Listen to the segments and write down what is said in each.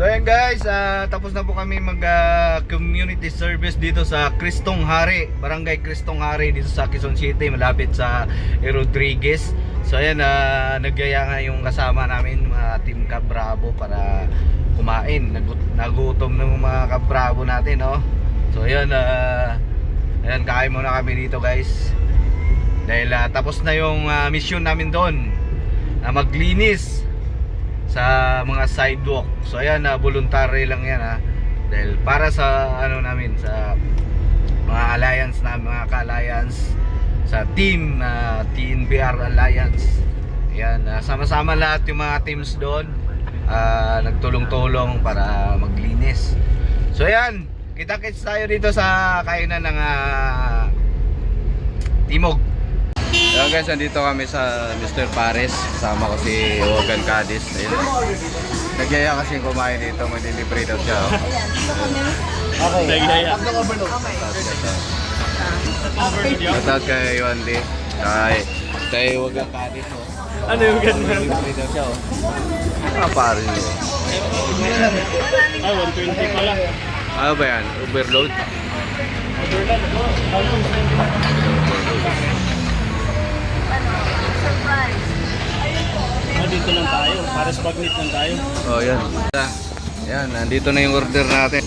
So ayan guys, ah, tapos na po kami mag ah, community service dito sa Cristong Hari, Barangay Cristong Hari dito sa Quezon City, malapit sa. Rodriguez. So ayan, uh, nagyaya nga yung kasama namin mga Team Cab Bravo para kumain. Nagut nagutom ng mga Cab Bravo natin, no? So ayan, ah, ayan kain muna kami dito guys. Dahil ah, tapos na yung ah, mission namin doon na maglinis sa mga sidewalk. So ayan na voluntary lang yan ha. Dahil para sa ano namin sa mga alliance na mga ka-alliance sa team na TNBR Alliance. Ayan, ah, sama-sama lahat yung mga teams doon. ah, nagtulong-tulong para maglinis. So ayan, kita-kits tayo dito sa kainan ng ah, Timog. Ayan guys, nandito kami sa Mr. Pares. Kasama ko si Hogan Cadiz. Ayun. Nagyaya kasi kumain dito. Maglilibre daw siya. Oh. Nagaya. Shoutout kay Wandi. Kay, kay Hogan Cadiz. Oh. Ano yung ganun? Maglilibre daw siya. Oh. Ah, pare niyo. Ay, 120 pala. Ano ba yan? Overload? Ah, dito lang tayo. Para sa bagnet lang tayo. Oh, yan. Yan, nandito na yung order natin.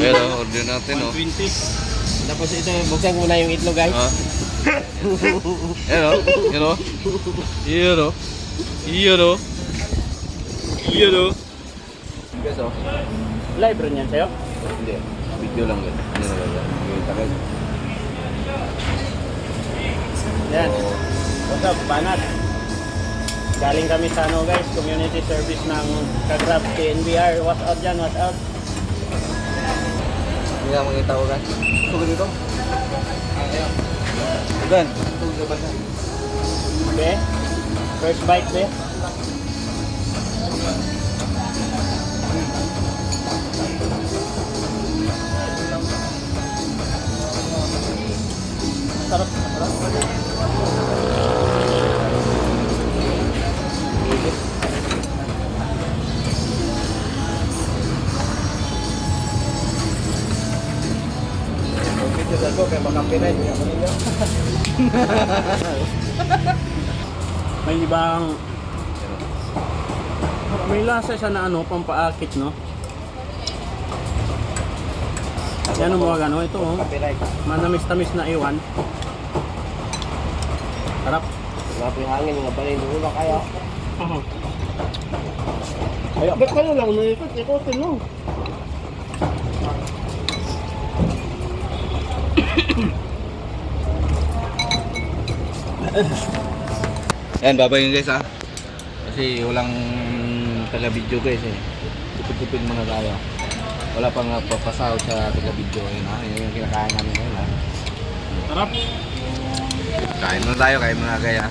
Ayan oh, order natin oh. 120. Tapos ito, buksan ko muna yung itlog guys. Ah. Yan oh, yan oh. Yan oh. Yan oh. Yan oh. Guys oh. Live rin yan sa'yo? Hindi, video lang yan. Ano na lang. Yung takay. Yan. What's up, Banat? Galing kami sa ano guys, community service ng Kagrab TNBR. What's up dyan? What's up? Hindi na makita ko guys. Ito dito. Ugan. Ito sa banda. Be? First bite, be? Sarap. Sarap. Video sa ko, kaya makapiray. May ibang may lasa siya na ano, pampaakit, no? Yan ang mga ano, ito oh. Manamis-tamis na iwan. Sarap. Wala po yung hangin, yung balay, hindi ko kaya. Ay, ba't kayo lang umiikot? Ikotin mo. Yan, babayin guys ha. Kasi walang taga-video guys eh. Tipid-tipid muna tayo. Wala pang uh, papasahod sa taga-video. Yun ha, yun yung kinakain namin ngayon ha. Sarap. Kain muna tayo, kain muna kaya.